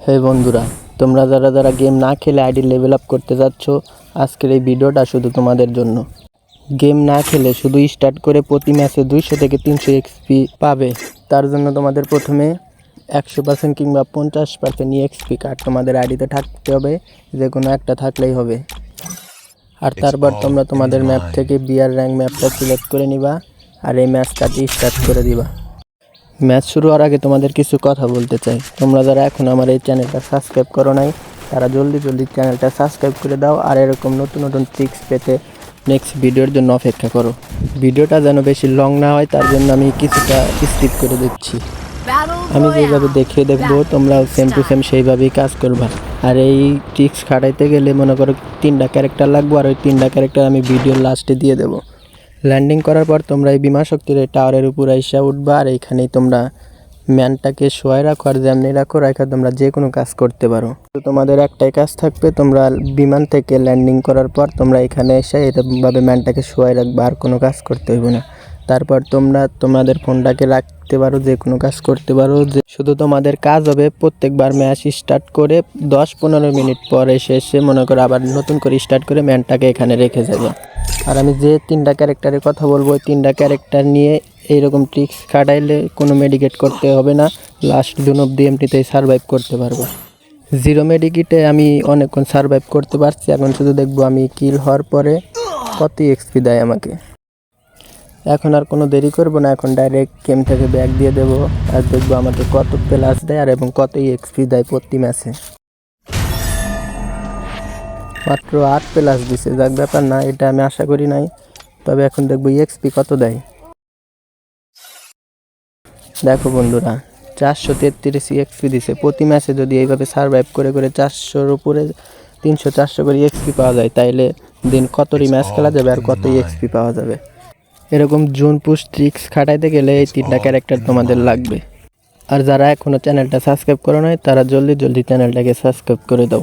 হে বন্ধুরা তোমরা যারা যারা গেম না খেলে আইডি লেভেল আপ করতে যাচ্ছ আজকের এই ভিডিওটা শুধু তোমাদের জন্য। গেম না খেলে শুধু স্টার্ট করে প্রতি ম্যাচে দুইশো থেকে তিনশো এক্সপি পাবে। তার জন্য তোমাদের প্রথমে একশো পার্সেন্ট কিংবা পঞ্চাশ পার্সেন্ট এক্সপি কার্ড তোমাদের আইডিতে থাকতে হবে যে কোনো একটা থাকলেই হবে। আর তারপর তোমরা তোমাদের ম্যাপ থেকে বিয়ার র্যাঙ্ক ম্যাপটা সিলেক্ট করে নিবা আর এই ম্যাচটাটি স্টার্ট করে দিবা। ম্যাচ শুরু হওয়ার আগে তোমাদের কিছু কথা বলতে চাই। তোমরা যারা এখন আমার এই চ্যানেলটা সাবস্ক্রাইব করো নাই, তারা জলদি জলদি চ্যানেলটা সাবস্ক্রাইব করে দাও আর এরকম নতুন নতুন ট্রিক্স পেতে নেক্সট ভিডিওর জন্য অপেক্ষা করো। ভিডিওটা যেন বেশি লং না হয়, তার জন্য আমি কিছুটা স্কিপ করে দিচ্ছি। আমি যেভাবে দেখিয়ে দেখব, তোমরাও সেম টু সেম সেইভাবেই কাজ করবা। আর এই ট্রিক্স খাটাইতে গেলে মনে করো তিনটা ক্যারেক্টার লাগবে, আর ওই তিনটা ক্যারেক্টার আমি ভিডিওর লাস্টে দিয়ে দেবো। ল্যান্ডিং করার পর তোমরা এই বিমা শক্তির এই টাওয়ারের উপর আইসা উঠবা আর এইখানেই তোমরা ম্যানটাকে শোয়াই রাখো আর যেমনি রাখো রাখা তোমরা যে কোনো কাজ করতে পারো। তো তোমাদের একটাই কাজ থাকবে, তোমরা বিমান থেকে ল্যান্ডিং করার পর তোমরা এখানে এসে এরকমভাবে ম্যানটাকে শোয়াই রাখবা, আর কোনো কাজ করতে হইব না। তারপর তোমরা তোমাদের ফোনটাকে রাখতে পারো, যে কোনো কাজ করতে পারো। যে শুধু তোমাদের কাজ হবে, প্রত্যেকবার ম্যাচ স্টার্ট করে দশ পনেরো মিনিট পর এসে এসে মনে করো আবার নতুন করে স্টার্ট করে ম্যানটাকে এখানে রেখে যাবে। আর আমি যে তিনটা ক্যারেক্টারের কথা বলব, ওই তিনটা ক্যারেক্টার নিয়ে এইরকম ট্রিক্স কাটাইলে কোনো মেডিকেট করতে হবে না। লাস্ট দুন অব্দি এমটিতেই সার্ভাইভ করতে পারব। জিরো মেডিকেটে আমি অনেকক্ষণ সার্ভাইভ করতে পারছি। এখন শুধু দেখব আমি কিল হওয়ার পরে কত এক্সপি দেয় আমাকে। এখন আর কোনো দেরি করব না, এখন ডাইরেক্ট গেম থেকে ব্যাগ দিয়ে দেবো। আর দেখব আমাকে কত প্লাস দেয় আর এবং কত এক্সপি দেয় প্রতি ম্যাচে মাত্র আট প্লাস দিছে যাক ব্যাপার না এটা আমি আশা করি নাই। তবে এখন দেখব এক্সপি কত দেয়। দেখো বন্ধুরা চারশো তেত্রিশ এক্সপি দিছে। প্রতি ম্যাচে যদি এইভাবে সার্ভাইভ করে করে চারশোর উপরে তিনশো চারশো করে এক্সপি পাওয়া যায় তাইলে দিন কতই ম্যাচ খেলা যাবে আর কতই এক্সপি পাওয়া যাবে। এরকম জুন পুশ ট্রিক্স খাটাইতে গেলে এই তিনটা ক্যারেক্টার তোমাদের লাগবে। আর যারা এখনও চ্যানেলটা সাবস্ক্রাইব করো নাই তারা জলদি জলদি চ্যানেলটাকে সাবস্ক্রাইব করে দাও।